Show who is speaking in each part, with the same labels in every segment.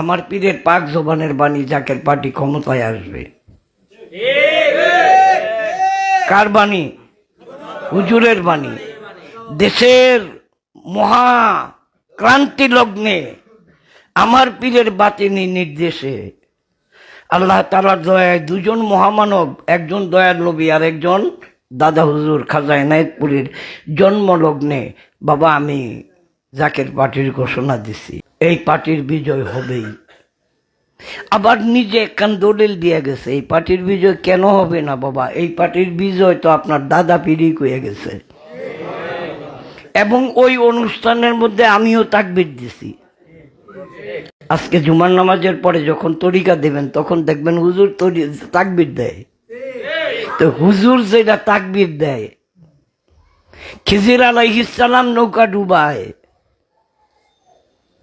Speaker 1: আমার পীরের পাক জবানের বাণী জাকের পার্টি ক্ষমতায় আসবে। কার বাণী? হুজুরের বাণী। দেশের মহা ক্রান্তি লগ্নে আমার পীরের বাতিনি নির্দেশে আল্লাহ তালার দয়ায় দুজন মহামানব, একজন দয়ার নবী আর একজন দাদা হুজুর খাজা এনায়তপুরীর জন্মলগ্নে। বাবা, আমি জাকের পার্টির ঘোষণা দিছি। এই পার্টির বিজয় হবেই। আবার নিজে একখান দলিল দিয়ে গেছে, এই পার্টির বিজয় কেন হবে না বাবা? এই পার্টির বিজয় তো আপনার দাদা পিড়ি কয়ে গেছে। এবং ওই অনুষ্ঠানের মধ্যে আমিও তাকবির দিছি। আজকে জুমার নামাজের পরে যখন তরিকা দেবেন, তখন দেখবেন হুজুর তরি তাকবির দেয়। তো হুজুর যেটা তাকবির দেয়, খিজির আলাইহিসালাম নৌকা ডুবায়।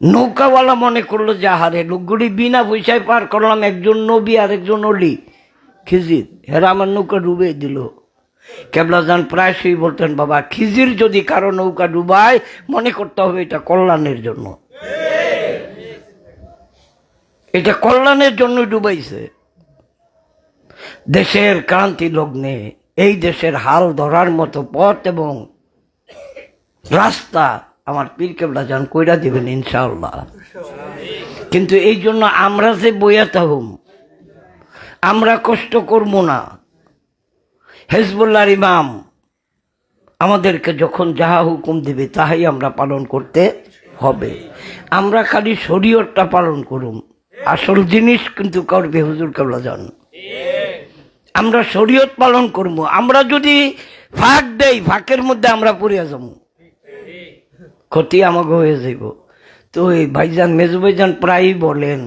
Speaker 1: নৌকাওয়ালা মনে করল যে, আহারে, লোকগুলি বিনা পয়সায় পার করলাম, একজন নবী আর একজন অলি। খিজির হেরা আমার নৌকা ডুবে দিল। কেবলাজান প্রায়শই বলতেন, বাবা, খিজির যদি কারও নৌকা ডুবায়, মনে করতে হবে এটা কল্যাণের জন্য। এটা কল্যাণের জন্য ডুবাইছে। দেশের ক্রান্তি লগ্নে এই দেশের হাল ধরার মতো পথ এবং রাস্তা আমার পীর কেবলা যান কইরা দিবেন, ইনশাআল্লাহ। কিন্তু এই জন্য আমরা যে বইয়াতে হম, আমরা কষ্ট করব না। হেজবুল্লাহর ইমাম আমাদেরকে যখন যাহা হুকুম দিবে, তাহাই আমরা পালন করতে হবে। আমরা খালি শরীয়তটা পালন করুম। আসল জিনিস কিন্তু করবে হুজুর কেবলা যান আমরা শরীয়ত পালন করব। আমরা যদি ফাঁক দেই, ফাঁকের মধ্যে আমরা পড়িয়া যাব। ক্ষতি আমাকে হয়ে যাব তো এই ভাইজান মেজু ভাইজান প্রায়ই বলেন,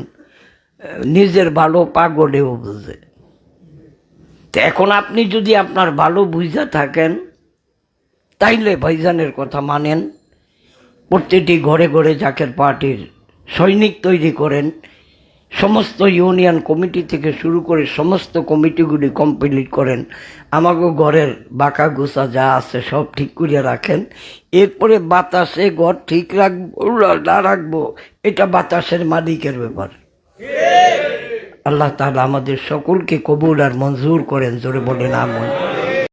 Speaker 1: নিজের ভালো পাগলেও বুঝে। তো এখন আপনি যদি আপনার ভালো বুঝা থাকেন, তাইলে ভাইজানের কথা মানেন। প্রত্যেকটি ঘরে ঘরে জাকের পার্টির সৈনিক তৈরি করেন। সমস্ত ইউনিয়ন কমিটি থেকে শুরু করে সমস্ত কমিটিগুলি কমপ্লিট করেন। আমাকে ঘরের বাঁকা গোছা যা আছে সব ঠিক করিয়া রাখেন। এরপরে বাতাসে ঘর ঠিক রাখব না রাখব, এটা বাতাসের মালিকের ব্যাপার। আল্লাহ তাআলা আমাদের সকলকে কবুল আর মঞ্জুর করেন, জোরে বলেন, আমন।